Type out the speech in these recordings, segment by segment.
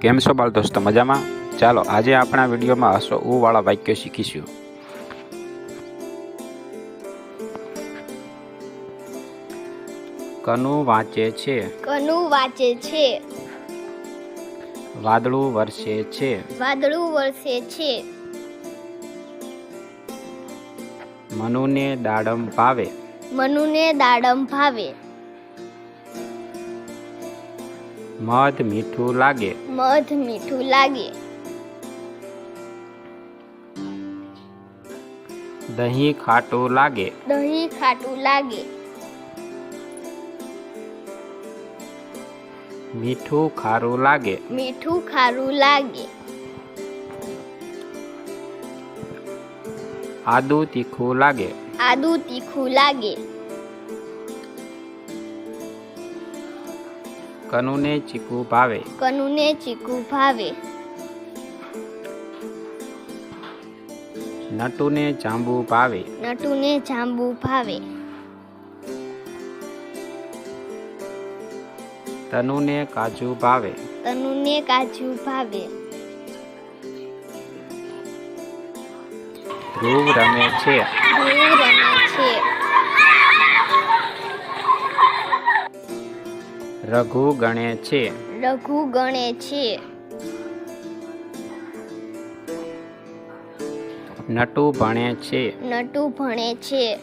કેમ છો બાળ દોસ્તો? મજામાં? ચાલો આજે આપણા વિડીયોમાં હસો ઉ વાળા વાક્યો શીખીશું. કનુ વાંચે છે. કનુ વાંચે છે. વાદળું વરસે છે. વાદળું વરસે છે. મનુને દાડમ ભાવે. મનુને દાડમ ભાવે. મધ મીઠું લાગે. મધ મીઠું લાગે. દહીં ખાટું લાગે. દહીં ખાટું લાગે. મીઠું ખારું લાગે. મીઠું ખારું લાગે. આદુ તીખું લાગે. આદુ તીખું લાગે. કનુને ચીકુ ભાવે. કનુને ચીકુ ભાવે. નટુને જાંબુ ભાવે. નટુને જાંબુ ભાવે. તનુને કાજુ ભાવે. તનુને કાજુ ભાવે. ધ્રુવ રમે છે. ધ્રુવ રમે છે. રઘુ ગણે છે. રઘુ ગણે છે. નટુ ભણે છે. નટુ ભણે છે.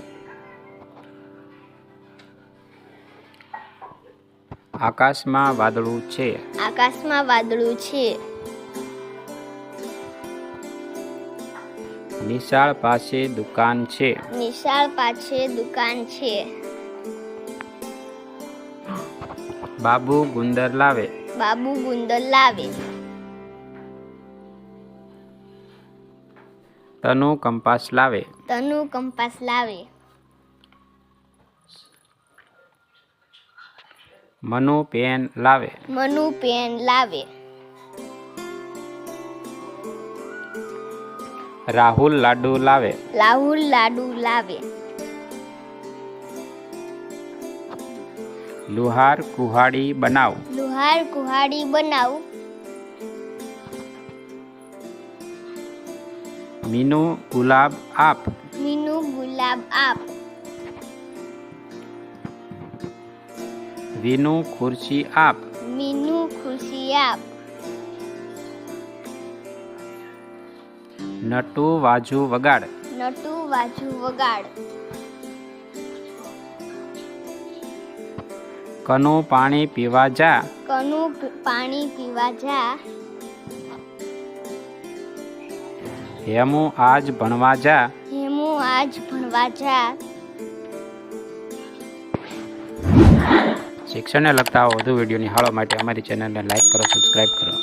આકાશમાં વાદળું છે. આકાશમાં વાદળું છે. નિશાળ પાસે દુકાન છે. નિશાળ પાસે દુકાન છે. બાબુ ગુંદર લાવે. બાબુ ગુંદર લાવે. તનુ કંપાસ લાવે. તનુ કંપાસ લાવે. મનુ પેન લાવે. મનુ પેન લાવે. રાહુલ લાડુ લાવે. રાહુલ લાડુ લાવે. લુહાર કુહાડી બનાવ. લુહાર કુહાડી બનાવ. મીનુ ગુલાબ આપ. મીનુ ગુલાબ આપ. વિનુ ખુરશી આપ. મીનુ ખુરશી આપ. નટુ વાજુ વગાડ. નટુ વાજુ વગાડ. કનુ પાણી પીવા જા. કનુ પાણી પીવા જા. હેમુ આજ ભણવા જા. હેમુ આજ ભણવા જા. શિક્ષણને લગતા વધુ વીડિયો નિહાળવા માટે અમારી ચેનલને લાઈક કરો સબસ્ક્રાઈબ કરો.